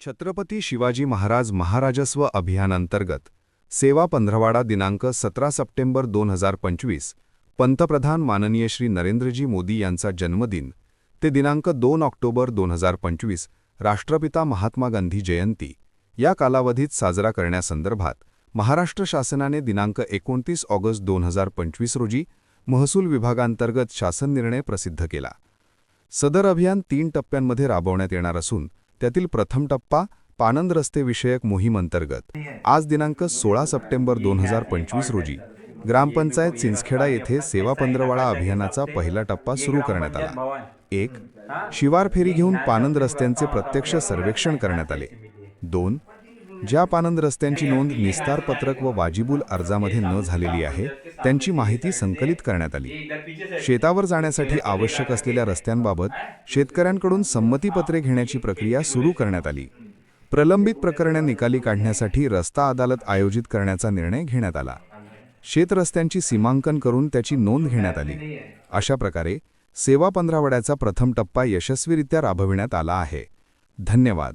छत्रपती शिवाजी महाराज महाराजस्व अभियानांतर्गत सेवा पंधरवाडा दिनांक सतरा सप्टेंबर दोन हजार पंचवीस पंतप्रधान माननीय श्री नरेंद्रजी मोदी यांचा जन्मदिन ते दिनांक दोन ऑक्टोबर दोन हजार पंचवीस राष्ट्रपिता महात्मा गांधी जयंती या कालावधीत साजरा करण्यासंदर्भात महाराष्ट्र शासनाने दिनांक एकोणतीस ऑगस्ट दोन हजार पंचवीस रोजी महसूल विभागांतर्गत शासन निर्णय प्रसिद्ध केला. सदर अभियान तीन टप्प्यांमध्ये राबवण्यात येणार असून त्यातील प्रथम टप्पा पानंद रस्ते विषयक मोहीम अंतर्गत. आज दिनांक सोळा सप्टेंबर दोन हजार पंचवीस रोजी ग्रामपंचायत चिंचखेडा येथे सेवा पंधरवाडा अभियानाचा पहिला टप्पा सुरू करण्यात आला. एक शिवार फेरी घेऊन पानंद रस्त्यांचे प्रत्यक्ष सर्वेक्षण करण्यात आले. दोन ज्या पानंद रस्त्यांची नोंद निस्तार पत्रक व वाजिबुल अर्जामध्ये न झालेली आहे त्यांची माहिती संकलित करण्यात आली. शेतावर जाण्यासाठी आवश्यक असलेल्या रस्त्यांबाबत शेतकऱ्यांकडून संमतीपत्रे घेण्याची प्रक्रिया सुरू करण्यात आली. प्रलंबित प्रकरणे निकाली काढण्यासाठी रस्ता अदालत आयोजित करण्याचा निर्णय घेण्यात आला. शेतरस्त्यांची सीमांकन करून त्याची नोंद घेण्यात आली. अशा प्रकारे सेवा पंधरावड्याचा प्रथम टप्पा यशस्वीरित्या राबविण्यात आला आहे. धन्यवाद.